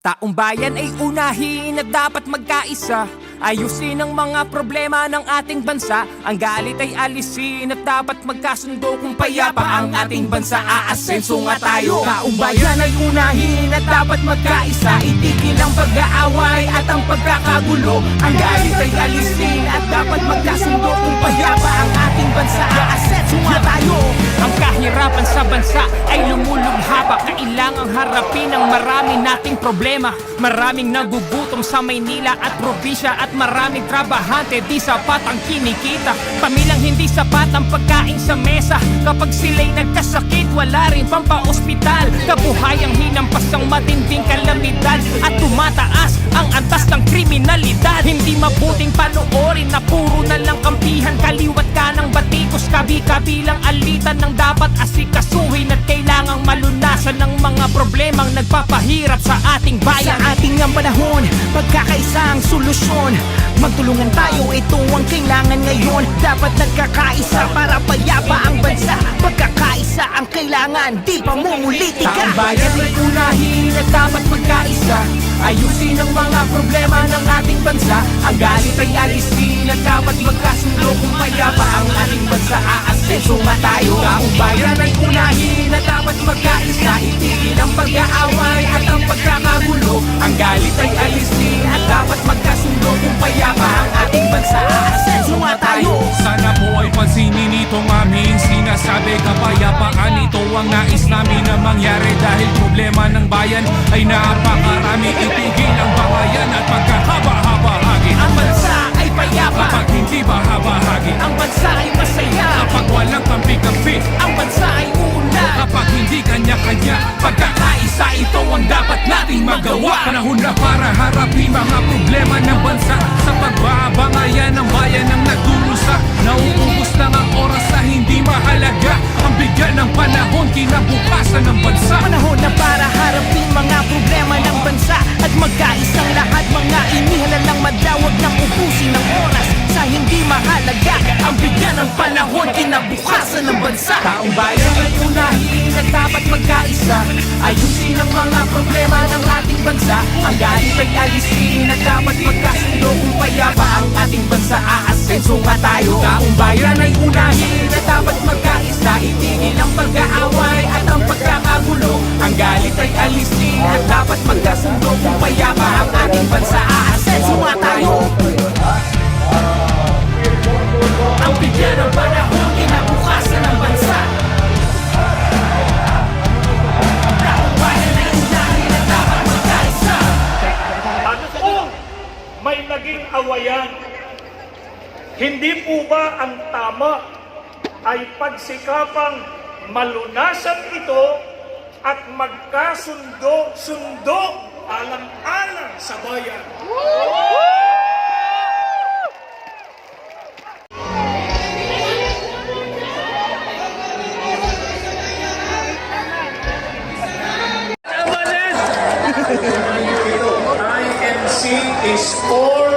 Taong bayan ay unahin at dapat magkaisa Ayusin ang mga problema ng ating bansa. Ang galit ay alisin at dapat magkasundo Kung payapa ang ating bansa. Aasenso nga tayo. Taong bayan ay unahin at dapat magkaisa. Itigil ang pag-aaway at ang pagkakagulo. Ang galit ay alisin at dapat magkasundo Kung payapa ang ating bansa. Aasenso nga tayo. Ang kahirapan sa bansa ay lumulubha pa Kailangang harapin ang marami nating problema. Maraming nagugutom sa Maynila at probinsya At maraming trabahante di sapat ang kinikita. Pamilyang hindi sapat ang pagkain sa mesa. Kapag sila'y nagkasakit wala rin pampaospital Kabuhayang hinampas ang matinding kalamidad. At tumataas ang antas ng kriminalidad. Hindi mabuting panoorin na puro na lang kampihan. Kaliwat ka ng batikos kabi-kabilang alitan ng dapat asikasuhin. At kailangang malunasan ng mga problemang nagpapahirap sa ating bayan. Sa ating ang panahon, pagkakaisa ang solusyon. Magtulungan tayo, ito ang kailangan ngayon. Dapat nagkakaisa para payapa ang bansa. Pagkakaisa ang kailangan, di pa mumulitika Taong bayan ay unahin at dapat magkaisa. Ayusin ang mga problema ng ating bansa. Ang galit ay alisin at dapat magkasundo Kung payapa ang ating bansa. Aasenso nga tayo Taong bayan ay unahin at dapat magkaisa. Itigil ang pag-aaway at ang itong aming sinasabi Kapayapaan. Ito ang nais namin na mangyari Dahil problema ng bayan ay napakarami. Itigil ang bangayan at pagkakabahagi Ang bansa ay payapa. Kapag hindi bahabahagi Ang bansa ay masaya. Kapag walang kampi-kampi Ang bansa ay uunlad Kapag hindi kanya-kanya? Pagkakaisa ito ang dapat nating magawa. Panahon na para harapin mga problema ng bansa Sa pagbabangayan kinabukasan ng bansa. Panahon na para harapin mga problema ng bansa At magkaisang lahat. Mga inihalan lang madawag ng ubusin ng oras Sa hindi mahalaga. Ang bigyan ng panahon kinabukasan ng bansa. Taong bayan ay unahin at dapat magkaisa. Ayusin ang mga problema ng ating bansa. Ang galit ay alisin at dapat magkasundo. Kung payapa ang ating bansa Aasenso nga tayo. Taong bayan ay unahin at dapat magkaisa Itigil ang pag-aaway at ang pagkakagulo. Ang galit ay alisin at dapat magkasundo. Kung payapa ang ating bansa Aasenso nga Ang bigyan ng panahon kinabukasan ng bansa. Kung may naging awayan, hindi po ba ang tama ay pagsikapang malunasan ito at magkasundo-sundo alang-alang sa bayan? INC is for